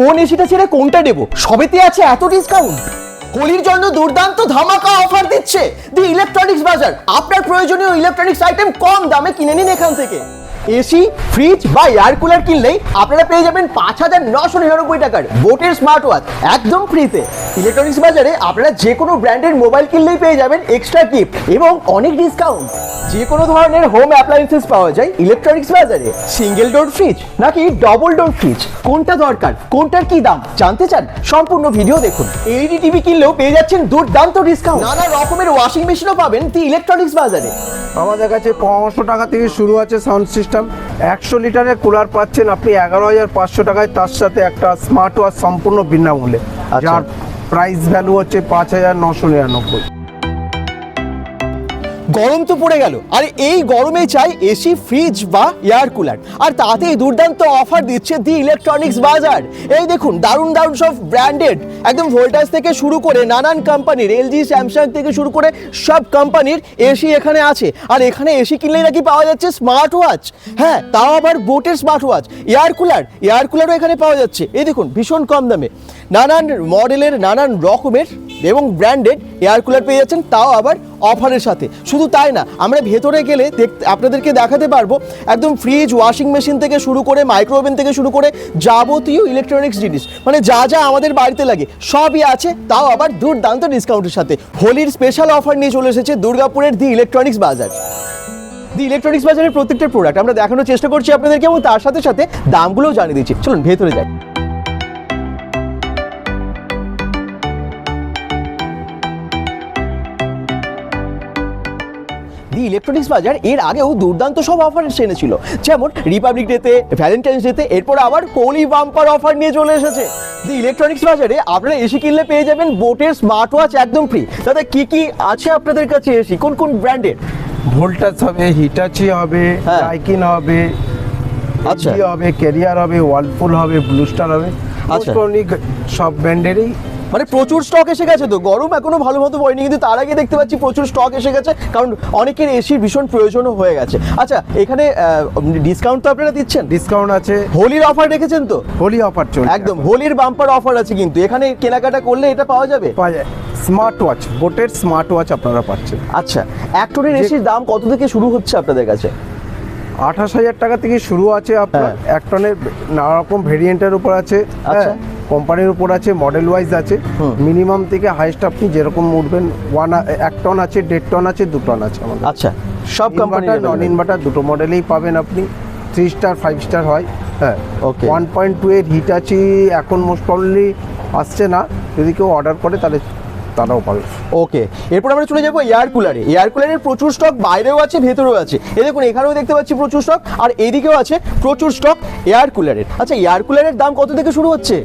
কোন এসিটা ছেড়ে কোনটা নেব? সবেতে আছে এত ডিসকাউন্ট হোলির জন্য দুর্দান্ত ধামাকা অফার দিচ্ছে। দি ইলেকট্রনিক্স বাজার। আপনার প্রয়োজনীয় ইলেকট্রনিক্স আইটেম কম দামে কিনে নিন এখান থেকে। এসি ফ্রিজ বা এয়ার কুলার কিনলেই আপনারা পেয়ে যাবেন পাঁচ হাজার নশো নিরানব্বই টাকার বোটের স্মার্ট ওয়াচ একদম ফ্রিতে ইলেকট্রনিক্স বাজারে আপনারা যে কোনো ব্র্যান্ডের মোবাইল কিনলেই পেয়ে যাবেন এক্সট্রা গিফট এবং অনেক ডিসকাউন্ট যে কোনো ধরনের হোম অ্যাপ্লায়েন্সেস পাওয়া যায় ইলেকট্রনিক্স বাজারে। সিঙ্গেল ডোর ফ্রিজ নাকি ডবল ডোর ফ্রিজ কোনটা দরকার? কোনটার কি দাম? জানতে চান? সম্পূর্ণ ভিডিও দেখুন। এইডি টিভি কিনলেও পেয়ে যাচ্ছেন দুর্দান্ত ডিসকাউন্ট নানা রকমের ওয়াশিং মেশিনও পাবেন দি ইলেকট্রনিক্স বাজারে। আমাদের কাছে পনেরোশো টাকা থেকে শুরু আছে সাউন্ড সিস্টেম একশো লিটারের কুলার পাচ্ছেন আপনি এগারো হাজার পাঁচশো টাকায় তার সাথে একটা স্মার্ট ওয়াচ সম্পূর্ণ বিনামূল্যে। আর যার প্রাইস ভ্যালু হচ্ছে পাঁচ হাজার নশো নিরানব্বই। গরম তো পড়ে গেল। আর এই গরমে চাই এসি ফ্রিজ বা এয়ার কুলার আর তাতেই দুর্দান্ত অফার দিচ্ছে দি ইলেকট্রনিক্স বাজার। এই দেখুন, দারুণ দারুণ সব ব্র্যান্ডেড একদম ভোল্টাস থেকে শুরু করে নানান কোম্পানির এলজি স্যামসাং থেকে শুরু করে সব কোম্পানির এসি এখানে আছে। আর এখানে এসি কিনলেই নাকি পাওয়া যাচ্ছে স্মার্ট ওয়াচ হ্যাঁ তাও আবার বোটের smart watch air cooler air কুলারও এখানে পাওয়া যাচ্ছে। এই দেখুন, ভীষণ কম দামে। নানান মডেলের নানান রকমের এবং ব্র্যান্ডেড এয়ার কুলার পেয়ে যাচ্ছেন, তাও আবার অফারের সাথে। শুধু তাই না, আমরা ভেতরে গেলে দেখ- আপনাদেরকে দেখাতে পারব, একদম ফ্রিজ ওয়াশিং মেশিন থেকে শুরু করে মাইক্রোওভেন থেকে শুরু করে যাবতীয় ইলেকট্রনিক্স জিনিস। মানে যা যা আমাদের বাড়িতে লাগে, সবই আছে, তাও আবার দুর্দান্ত ডিসকাউন্টের সাথে। হোলির স্পেশাল অফার নিয়ে চলে এসেছে দুর্গাপুরের দি ইলেকট্রনিক্স বাজার দি ইলেকট্রনিক্স বাজারের প্রত্যেকটা প্রোডাক্ট আমরা দেখানোর চেষ্টা করছি আপনাদেরকে এবং তার সাথে সাথে দামগুলোও জানিয়ে দিচ্ছি। চলুন, ভেতরে যাই। ইলেকট্রনিক্স বাজার এর আগেও দুর্দান্ত সব অফার এনেছিল যেমন রিপাবলিক ডেতে ভ্যালেন্টাইন্স ডেতে এরপর আবার হোলি বাম্পার অফার নিয়ে চলে এসেছে দি ইলেকট্রনিক্স বাজারে আপনারা এসি কিনলে পেয়ে যাবেন বোটের স্মার্ট ওয়াচ একদম ফ্রি দাদা কি কি আছে আপনাদের কাছে এসি কোন কোন ব্র্যান্ডের ভোল্টাস হবে হিটাচি হবে হ্যাঁ। ডাইকিন হবে আচ্ছা। হবে ক্যারিয়ার হবে ওয়ালপুল হবে ব্লুস্টার হবে আচ্ছা। সব ব্র্যান্ডেরই মানে প্রচুর স্টক এসে গেছে তো। গরম এখনও ভালো মতো পড়েনি কিন্তু তার আগে দেখতে পাচ্ছি প্রচুর স্টক এসে গেছে কারণ অনেকের এসির ভীষণ প্রয়োজনও হয়ে গেছে। আচ্ছা এখানে ডিসকাউন্ট তো আপনারা দিচ্ছেন? ডিসকাউন্ট আছে। হোলির অফার রেখেছেন তো? হোলি অফার চলছে একদম হোলির বাম্পার অফার আছে কিন্তু। এখানে কেনাকাটা করলে এটা পাওয়া যাবে? পাওয়া যায়। স্মার্ট ওয়াচ বোটের স্মার্ট ওয়াচ আপনারা পাচ্ছেন। আচ্ছা এক টনের এসির দাম কত থেকে শুরু হচ্ছে আপনাদের কাছে? আঠাশ হাজার টাকা থেকে শুরু আছে আপনার। হ্যাঁ। এক টনের নানা রকম ভেরিয়েন্টের উপর আছে। আচ্ছা। কোম্পানির উপর আছে মডেল ওয়াইজ আছে। মিনিমাম থেকে হাইস্ট আপনি যেরকম উঠবেন ওয়ান এক টন আছে দেড় টন আছে দু টন আছে আমাদের। আচ্ছা সব কোম্পানি ইনভার্টার নন ইনভার্টার দুটো মডেলেই পাবেন আপনি। থ্রি স্টার ফাইভ স্টার হয় হ্যাঁ। ওকে ওয়ান পয়েন্ট টু এর হিটাচি এখন মোস্ট প্রবলি আসছে না। যদি কেউ অর্ডার করে তাহলে তারাও পাবে। ওকে এরপর আমরা চলে যাব এয়ার কুলারে এয়ার কুলারের প্রচুর স্টক বাইরেও আছে ভেতরেও আছে। এই দেখুন এখানেও দেখতে পাচ্ছি প্রচুর স্টক আর এদিকেও আছে প্রচুর স্টক এয়ার কুলারের আচ্ছা এয়ার কুলারের দাম কত থেকে শুরু হচ্ছে?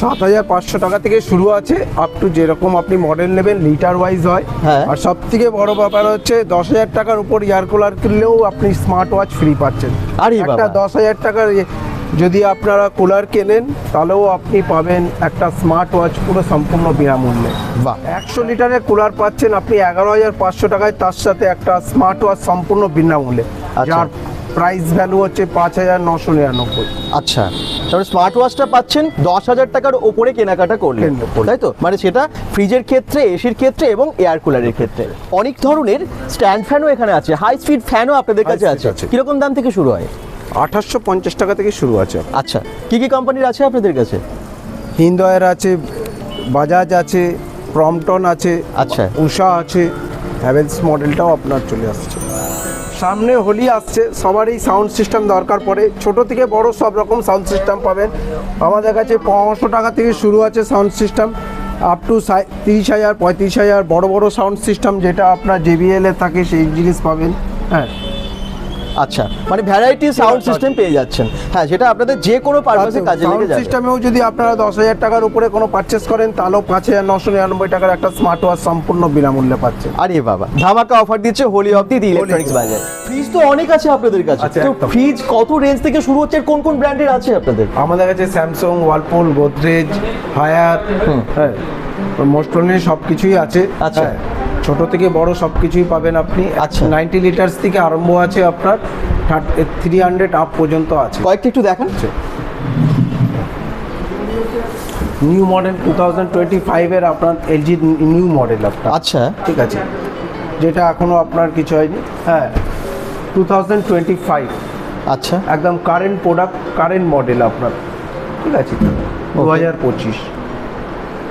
সাত হাজার পাঁচশো টাকা থেকে শুরু আছে আপ টু যেরকম আপনি মডেল নেবেন লিটার ওয়াইজ হয়। হ্যাঁ। আর সব থেকে বড় ব্যাপার হচ্ছে দশ হাজার টাকার উপর এয়ার কুলার কিনলেও আপনি স্মার্ট ওয়াচ ফ্রি পাচ্ছেন। আরে একটা দশ হাজার টাকার যদি আপনারা কুলার কেনেন তাহলেও আপনি পাবেন একটা স্মার্ট ওয়াচ পুরো সম্পূর্ণ বিনামূল্যে। বাহ। একশো লিটারের কুলার পাচ্ছেন আপনি এগারো হাজার পাঁচশো টাকায় তার সাথে একটা স্মার্ট ওয়াচ সম্পূর্ণ বিনামূল্যে। আচ্ছা। যার প্রাইস ভ্যালু হচ্ছে পাঁচ হাজার নশো নিরানব্বই। আচ্ছা তাহলে স্মার্ট ওয়াচটা পাচ্ছেন দশ হাজার টাকার ওপরে কেনাকাটা করলেন। তাই তো? মানে সেটা ফ্রিজের ক্ষেত্রে এসির ক্ষেত্রে এবং এয়ার কুলারের ক্ষেত্রে। অনেক ধরনের স্ট্যান্ড ফ্যানও এখানে আছে হাই স্পিড ফ্যানও আপনাদের কাছে আছে। কীরকম দাম থেকে শুরু হয়? আঠাশশো পঞ্চাশ টাকা থেকে শুরু আছে। আচ্ছা কি কি কোম্পানির আছে আপনাদের কাছে? হিন্দওয়ার আছে বাজাজ আছে প্রমটন আছে আচ্ছা। উষা আছে হ্যাভেলস মডেলটাও আপনার চলে আসছে। সামনে হোলি আসছে, সবারই সাউন্ড সিস্টেম দরকার পড়ে। ছোট থেকে বড় সব রকম সাউন্ড সিস্টেম পাবেন। আমাদের কাছে পনেরোশো টাকা থেকে শুরু আছে সাউন্ড সিস্টেম আপ টু তিরিশ হাজার, পঁয়ত্রিশ হাজার বড় বড় সাউন্ড সিস্টেম যেটা আপনার জেবিএলে থাকে, সেই জিনিস পাবেন। হ্যাঁ। আচ্ছা মানে ভ্যারাইটি সাউন্ড সিস্টেম পেয়ে যাচ্ছেন। হ্যাঁ যেটা আপনাদের যে কোনো পারপাসে কাজে লেগে যাবে। সিস্টেমেও যদি আপনারা দশ হাজার টাকার উপরে কোনো পারচেস করেন তাহলেও পাঁচ হাজার নশো নিরানব্বই টাকার একটা স্মার্ট ওয়াচ সম্পূর্ণ বিনামূল্যে পাচ্ছেন আরে বাবা ধামাকা অফার দিচ্ছে হোলি অফ দি ইলেকট্রনিক্স বাজার। ফ্রিজ তো অনেক আছে আপনাদের কাছে। তো ফ্রিজ কত রেঞ্জ থেকে শুরু হচ্ছে কোন কোন ব্র্যান্ডের আছে আপনাদের? আমাদের কাছে স্যামসং ওয়ালপুল গোদরেজ হায়ার হ্যাঁ মোস্টলি সব কিছুই আছে। আচ্ছা। ছোট থেকে বড় সব কিছুই পাবেন আপনি। আচ্ছা। নাইনটি লিটার্স থেকে আরম্ভ আছে আপনার থ্রি হান্ড্রেড আপ পর্যন্ত আছে। কয়েকটা একটু দেখান। New model two thousand twenty ফাইভের আপনার এলজি নিউ মডেল আপনার। আচ্ছা। ঠিক আছে। যেটা এখনও আপনার কিছু হয়নি। হ্যাঁ টু থাউজেন্ড টোয়েন্টি ফাইভ। আচ্ছা। একদম কারেন্ট প্রোডাক্ট কারেন্ট মডেল আপনার। ঠিক আছে। দু হাজার পঁচিশ।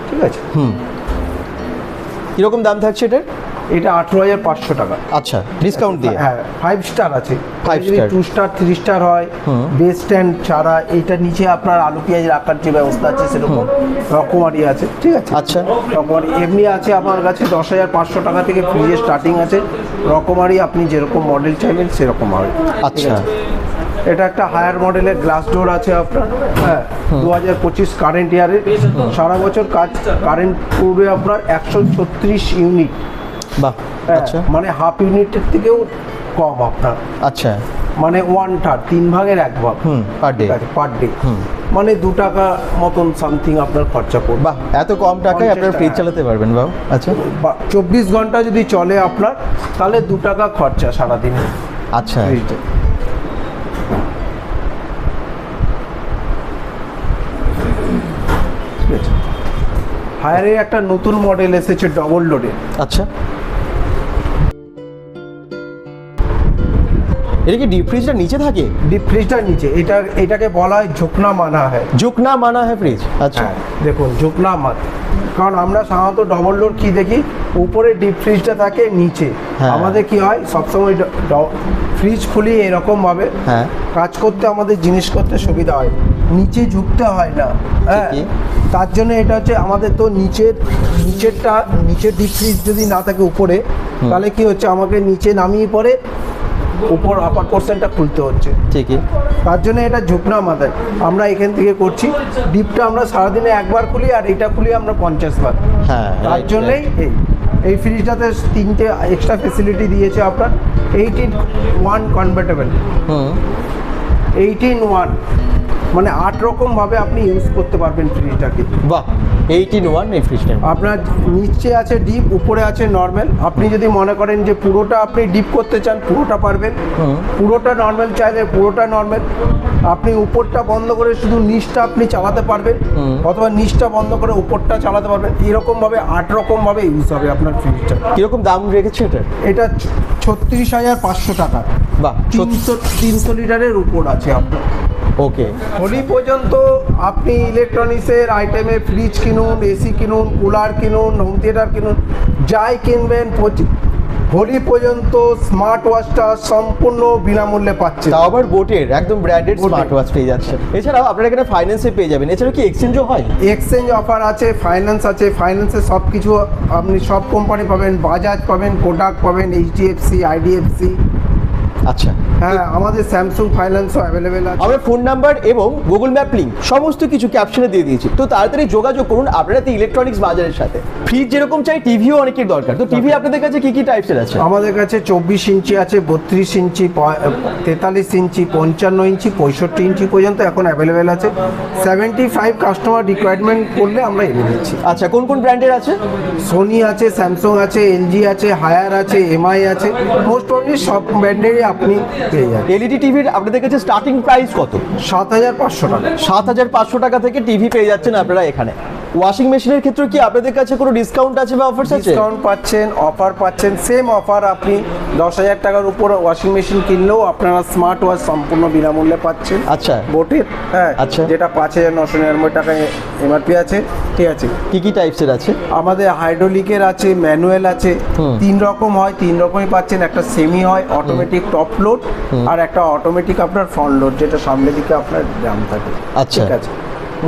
ঠিক আছে। কীরকম দাম থাকছে এটার এটা আঠেরো হাজার পাঁচশো টাকা আচ্ছা ডিসকাউন্ট দিয়ে হ্যাঁ ফাইভ স্টার আছে যদি star। Two star three star হয়। বেস স্ট্যান্ড ছাড়া এইটার নিচে আপনার আলু পেঁয়াজ রাখার যে ব্যবস্থা আছে সেরকম রকমারি আছে ঠিক আছে আচ্ছা। রকমারি এমনি আছে আমার কাছে দশ হাজার পাঁচশো টাকা থেকে ফ্রিজের স্টার্টিং আছে রকমারি আপনি যেরকম মডেল চাইবেন সেরকম হবে আচ্ছা। এটা একটা হায়ার মডেলের গ্লাস ডোর আছে আপনার। হ্যাঁ দু হাজার পঁচিশ কারেন্ট ইয়ারে সারা বছর কাজ কারেন্ট পড়বে আপনার একশো ছত্রিশ ইউনিট বাহ হ্যাঁ, আচ্ছা। মানে হাফ ইউনিটের থেকেও কম আপনার। আচ্ছা। মানে ওয়ান থার্ড তিন ভাগের এক ভাগ। হুম পার ডে পার ডে মানে দু টাকা মতন সামথিং আপনার খরচা পড়বে। বাহ এত কম টাকায় আপনার ফ্রিজ চালাতে পারবেন বাবু। আচ্ছা। চব্বিশ ঘণ্টা যদি চলে আপনার তাহলে দু টাকা খরচা সারাদিনে। আচ্ছা। হায়ারের একটা নতুন মডেল এসেছে ডবল লোডে আচ্ছা। এটা কি ডিপ ফ্রিজটা নিচে থাকে? ডিপ ফ্রিজটার নিচে। এটা এটাকে বলা হয় ঝুঁকনা মানা হয়। ঝুঁকনা মানা হ্যাঁ ফ্রিজ আচ্ছা। হ্যাঁ দেখুন ঝুঁকনা মাত কারণ আমরা সাধারণত ডবল ডোর কি দেখি? উপরে ডিপ ফ্রিজটা থাকে নিচে। হ্যাঁ। আমাদের কি হয়? সবসময় ফ্রিজ খুলি এরকম ভাবে হ্যাঁ। কাজ করতে আমাদের জিনিস করতে সুবিধা হয়। নিচে ঝুঁকতে হয় না। হ্যাঁ? তার জন্য এটা হচ্ছে আমাদের তো নিচের নিচেরটা নিচের ডিপ ফ্রিজ যদি না থাকে উপরে তাহলে কি হচ্ছে? আমাকে নিচে নামিয়ে পরে উপর আপার পোর্শনটা খুলতে হচ্ছে। ঠিকই। তার জন্য এটা ঝুঁকনা মাথায়। আমরা এখান থেকে করছি। ডিপটা আমরা সারাদিনে একবার খুলি আর এটা খুলি আমরা পঞ্চাশ বার। হ্যাঁ তার জন্যই এই এই ফ্রিজটাতে তিনটে এক্সট্রা ফেসিলিটি দিয়েছে আপনার। এইটিন ওয়ান কনভার্টেবল হুম। এইটিন ওয়ান মানে আট রকমভাবে আপনি ইউজ করতে পারবেন ফ্রিজটাকে বাহ এইটিন ওয়ান এই ফ্রিজটা আপনার নিচে আছে ডিপ উপরে আছে নর্মাল আপনি যদি মনে করেন যে পুরোটা আপনি ডিপ করতে চান পুরোটা পারবেন। পুরোটা নর্মাল চাইলে পুরোটা নর্মাল আপনি উপরটা বন্ধ করে শুধু নিচটা আপনি চালাতে পারবেন। অথবা নিচটা বন্ধ করে উপরটা চালাতে পারবেন। এরকম ভাবে আট রকম ভাবে ইউজ হবে আপনার ফ্রিজটা কীরকম দাম রেখেছে এটা? এটা ছত্রিশ হাজার পাঁচশো টাকা। বাহ তিনশো তিনশো লিটারের উপর আছে আপনার। ওকে হোলি পর্যন্ত আপনি ইলেকট্রনিক্সের আইটেমে ফ্রিজ কিনুন এসি কিনুন কুলার কিনুন হোম থিয়েটার কিনুন যাই কিনবেন হোলি পর্যন্ত স্মার্ট ওয়াচটা সম্পূর্ণ বিনামূল্যে পাচ্ছে তাও আবার বোটের একদম ব্র্যান্ডেড স্মার্ট ওয়াচ পেয়ে যাচ্ছে এছাড়াও আপনারা এখানে ফাইন্যান্সে পেয়ে যাবেন। এছাড়াও কি এক্সচেঞ্জও হয়? এক্সচেঞ্জ অফার আছে ফাইন্যান্স আছে ফাইন্যান্সে সব কিছু আপনি সব কোম্পানি পাবেন বাজাজ পাবেন কোটাক পাবেন এইচডিএফসি আইডিএফসি আচ্ছা। হ্যাঁ আমাদের স্যামসুং ফাইন্যান্সও অ্যাভেলেবেল আছে। আমরা ফোন নাম্বার এবং গুগল ম্যাপ লিঙ্ক সমস্ত কিছু ক্যাপশনে দিয়ে দিয়েছি। তো তাড়াতাড়ি যোগাযোগ করুন আপনারা ইলেকট্রনিক্স বাজারের সাথে। ফ্রিজ যেরকম চাই টিভিও অনেকের দরকার। তো টিভি আপনাদের কাছে কি কি টাইপসের আছে? আমাদের কাছে চব্বিশ ইঞ্চি আছে বত্রিশ ইঞ্চি তেতাল্লিশ ইঞ্চি পঞ্চান্ন ইঞ্চি পঁয়ষট্টি ইঞ্চি পর্যন্ত এখন অ্যাভেলেবেল আছে। সেভেন্টি ফাইভ কাস্টমার রিকোয়ারমেন্ট করলে আমরা এনে দিচ্ছি। আচ্ছা কোন কোন ব্র্যান্ডের আছে? সোনি আছে স্যামসং আছে এলজি আছে হায়ার আছে এমআই আছে। মোস্ট অনলি সব ব্র্যান্ডেরই আপনি পেয়ে যাবেন এলইডি টিভির আপনাদের কাছে স্টার্টিং প্রাইস কত? সাত হাজার পাঁচশো টাকা। সাত হাজার পাঁচশো টাকা থেকে টিভি পেয়ে যাচ্ছেন আপনারা এখানে। ওয়াশিং মেশিনের ক্ষেত্রে কি আপনাদের কাছে কোনো ডিসকাউন্ট আছে বা অফার আছে? ডিসকাউন্ট পাচ্ছেন অফার পাচ্ছেন সেম অফার আপনি দশ হাজার টাকার উপর ওয়াশিং মেশিন কিনলেও আপনারা স্মার্ট ওয়াচ সম্পূর্ণ বিনামূল্যে পাচ্ছেন। আচ্ছা। বোটের? হ্যাঁ আচ্ছা। যেটা পাঁচ হাজার নশো নিরানব্বই টাকায় এমআরপি আছে ঠিক আছে। কি কি টাইপসের আছে? আমাদের হাইড্রোলিকের আছে ম্যানুয়াল আছে তিন রকম হয় তিন রকমই পাচ্ছেন একটা সেমি হয় অটোমেটিক টপ লোড আর একটা অটোমেটিক আপনার ফ্রন্ট লোড যেটা সামনের দিকে আপনার দাম থাকে। আচ্ছা। ঠিক আছে।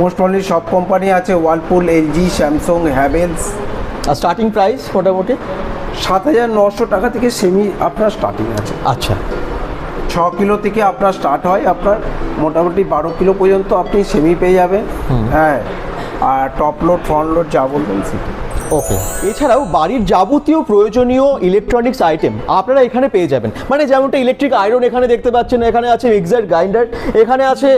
মোস্ট অনলি সব কোম্পানি আছে ওয়ালপুল এলজি স্যামসং হ্যাভেলস আর স্টার্টিং প্রাইস মোটামুটি? সাত হাজার নশো টাকা থেকে সেমি আপনার স্টার্টিং আছে। আচ্ছা। ছ কিলো থেকে আপনার স্টার্ট হয় আপনার মোটামুটি বারো কিলো পর্যন্ত আপনি সেমি পেয়ে যাবেন। হ্যাঁ আর টপ লোড ফ্রন্ট লোড যা বলবেন সেটা ওকে এছাড়াও বাড়ির যাবতীয় প্রয়োজনীয় ইলেকট্রনিক্স আইটেম আপনারা এখানে পেয়ে যাবেন। মানে যেমনটা ইলেকট্রিক আয়রন এখানে দেখতে পাচ্ছেন এখানে আছে মিক্সার গ্রাইন্ডার এখানে আছে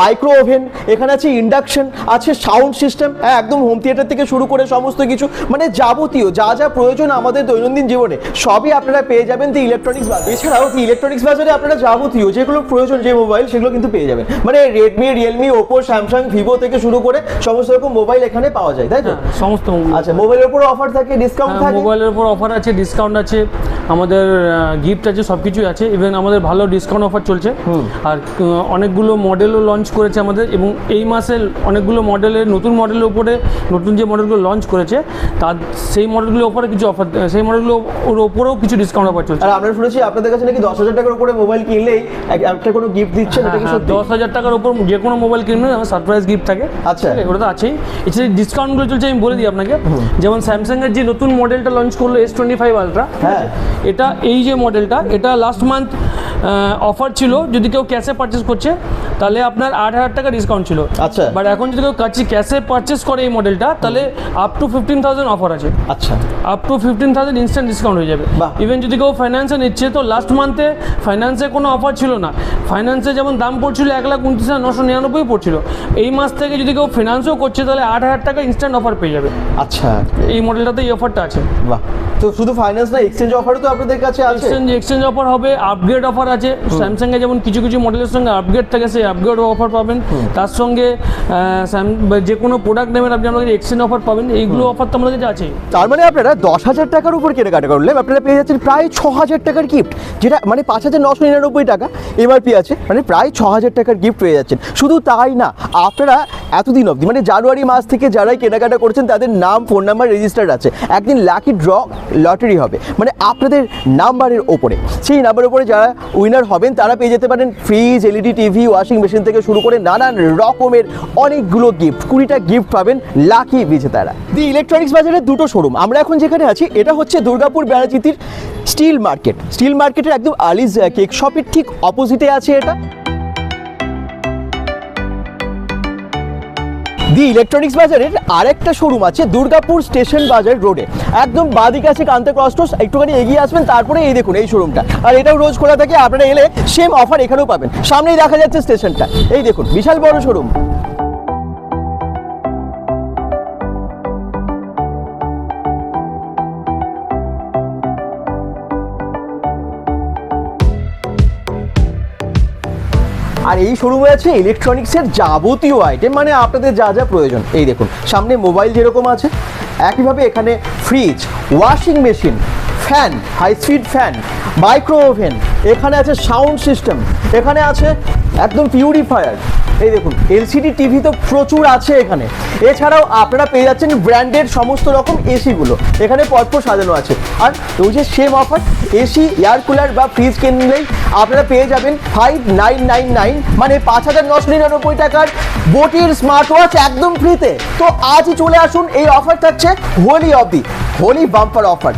মাইক্রো ওভেন এখানে আছে ইন্ডাকশন আছে সাউন্ড সিস্টেম হ্যাঁ একদম হোম থিয়েটার থেকে শুরু করে সমস্ত কিছু। মানে যাবতীয় যা যা প্রয়োজন আমাদের দৈনন্দিন জীবনে সবই আপনারা পেয়ে যাবেন দি ইলেকট্রনিক্স বাজার এছাড়াও দি ইলেকট্রনিক্স বাজারে আপনারা যাবতীয় যেগুলো প্রয়োজন যে মোবাইল সেগুলো কিন্তু পেয়ে যাবেন। মানে Redmi Realme Oppo Samsung Vivo থেকে শুরু করে সমস্ত রকম মোবাইল এখানে পাওয়া যায় তাই তো? হ্যাঁ, সমস্ত আচ্ছা মোবাইলের উপর অফার থাকে ডিসকাউন্ট হ্যাঁ, থাকে? মোবাইলের উপর অফার আছে ডিসকাউন্ট আছে আমাদের গিফট আছে সব কিছুই আছে ইভেন আমাদের ভালো ডিসকাউন্ট অফার চলছে। আর অনেকগুলো মডেলও লঞ্চ করেছে আমাদের এবং এই মাসে অনেকগুলো মডেলের নতুন মডেলের উপরে নতুন যে মডেলগুলো লঞ্চ করেছে তার সেই মডেলগুলোর উপরে কিছু অফার সেই মডেলগুলো ওর ওপরেও কিছু ডিসকাউন্ট অফার চলছে। আর আমরা শুনেছি আপনাদের কাছে নাকি দশ হাজার টাকার উপরে মোবাইল কিনলেই এক- একটা কোনো গিফট কি হ্যাঁ, সত্যি? দশ হাজার টাকার উপর যে কোনো মোবাইল কিনলে আমার সারপ্রাইজ গিফট থাকে। আচ্ছা। ওটা তো আছেই। এছাড়া ডিসকাউন্টগুলো চলছে আমি বলে দিই আপনাকে। যেমন স্যামসাংয়ের যে নতুন মডেলটা লঞ্চ করল এস টোয়েন্টি ফাইভ আলট্রা হ্যাঁ। এটা এই যে মডেলটা এটা লাস্ট মান্থ অফার ছিল যদি কেউ ক্যাশে পারচেস করছে তাহলে আপনার আট হাজার টাকা ডিসকাউন্ট ছিল আচ্ছা। বাট এখন যদি কেউ কাছে ক্যাশে পারচেস করে এই মডেলটা তাহলে up to fifteen thousand offer আছে আচ্ছা up to fifteen thousand instant discount হয়ে যাবে। ইভেন যদি কেউ ফাইন্যান্সে নিচ্ছে তো লাস্ট মান্থে ফাইন্যান্সে কোনো অফার ছিল না ফাইন্যান্সে যেমন দাম পড়ছিল এক লাখ উনত্রিশ হাজার নশো নিরানব্বই পড়ছিল। এই মাস থেকে যদি কেউ ফিনান্সও করছে তাহলে আট হাজার টাকা ইনস্ট্যান্ট অফার পেয়ে যাবে। আচ্ছা। এই মডেলটাতে এই অফারটা আছে। বাহ। তো শুধু ফাইন্যান্স না এক্সচেঞ্জ অফারও তো আপনাদের কাছে আছে। এক্সচেঞ্জ এক্সচেঞ্জ অফার হবে আপগ্রেড অফার আছে। স্যামসাংয়ে যেমন কিছু কিছু মডেলের সঙ্গে আপগ্রেড থাকে সেই আপগ্রেড অফার পাবেন। তার সঙ্গে যে কোনো প্রোডাক্ট নেবেন আপনি আমাদের এক্সচেঞ্জ অফার পাবেন। এইগুলো অফার তো আমাদের কাছে আছেই তার মানে আপনারা দশ হাজার টাকার উপর কেনাকাটা করলে আপনারা পেয়ে যাচ্ছেন প্রায় ছ হাজার টাকার গিফট যেটা মানে পাঁচ হাজার নশো নিরানব্বই টাকা। এমআরপি আছে মানে প্রায় ছ হাজার টাকার গিফট পেয়ে যাচ্ছেন। শুধু তাই না আপনারা এতদিন অবধি মানে জানুয়ারি মাস থেকে যারাই কেনাকাটা করছেন তাদের নাম ফোন নাম্বার রেজিস্টার্ড আছে। একদিন লাকি ড্র লটারি হবে। মানে আপনাদের নাম্বারের ওপরে। সেই নাম্বারের ওপরে যারা উইনার হবেন, তারা পেয়ে যেতে পারেন fridge LED TV washing machine থেকে শুরু করে নানান রকমের অনেকগুলো গিফট কুড়িটা গিফট পাবেন লাকি বিজেতারা। দি ইলেকট্রনিক্স বাজারের দুটো শোরুম আমরা এখন যেখানে আছি, এটা হচ্ছে দুর্গাপুর ব্যানাচিতির স্টিল মার্কেট স্টিল মার্কেটের একদম আলিজ কেক শপের ঠিক অপোজিটে আছে এটা। দি ইলেকট্রনিক্স বাজারের আরেকটা শোরুম আছে দুর্গাপুর স্টেশন বাজার রোডে একদম বাদিকে আছে কান্তে ক্রস্টোস একটুখানি এগিয়ে আসবেন, তারপরে এই দেখুন এই শোরুমটা আর এটাও রোজ খোলা থাকে, আপনারা এলে সেম অফার এখানেও পাবেন। সামনেই দেখা যাচ্ছে স্টেশনটা এই দেখুন, বিশাল বড় শোরুম আর এই শোরুমে আছে ইলেকট্রনিক্সের যাবতীয় আইটেম মানে আপনাদের যা যা প্রয়োজন। এই দেখুন, সামনে মোবাইল যেরকম আছে, একইভাবে এখানে fridge washing machine fan high speed fan micro oven এখানে আছে সাউন্ড সিস্টেম এখানে আছে একদম পিউরিফায়ার এই দেখুন এলসিডি টিভি তো প্রচুর আছে এখানে। এছাড়াও আপনারা পেয়ে যাচ্ছেন ব্র্যান্ডেড সমস্ত রকম এসিগুলো এখানে পরপর সাজানো আছে। আর ওই যে same offer AC air cooler বা ফ্রিজ কিনলেই আপনারা পেয়ে যাবেন ফাইভ নাইন নাইন নাইন মানে পাঁচ হাজার নশো নিরানব্বই টাকার বোটির স্মার্ট ওয়াচ একদম ফ্রিতে তো। আজই চলে আসুন, এই অফার থাকছে হোলি অবধি। হোলি বাম্পার অফার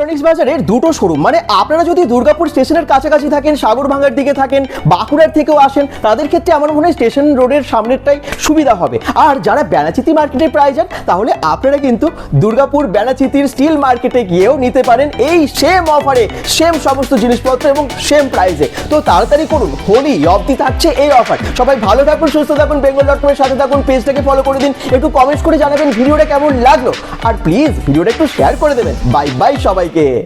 ইলেকট্রনিক্স বাজারের দুটো শোরুম মানে আপনারা যদি দুর্গাপুর স্টেশনের কাছাকাছি থাকেন, সাগরভাঙ্গার দিকে থাকেন, বাঁকুড়ার থেকেও আসেন, তাদের ক্ষেত্রে আমার মনে হয় স্টেশন রোডের সামনেরটাই সুবিধা হবে। আর যারা বেনাচিতি মার্কেটে প্রায় যান, তাহলে আপনারা কিন্তু দুর্গাপুর বেনাচিতির স্টিল মার্কেটে গিয়েও নিতে পারেন এই সেম অফারে সেম সমস্ত জিনিসপত্র এবং সেম প্রাইসে তো তাড়াতাড়ি করুন, হোলি অবধি থাকছে এই অফার সবাই ভালো থাকুন, সুস্থ থাকুন বেঙ্গল ডট কমের সাথে থাকুন পেজটাকে ফলো করে দিন, একটু কমেন্টস করে জানাবেন, ভিডিওটা কেমন লাগল? আর প্লিজ ভিডিওটা একটু শেয়ার করে দেবেন। Bye bye que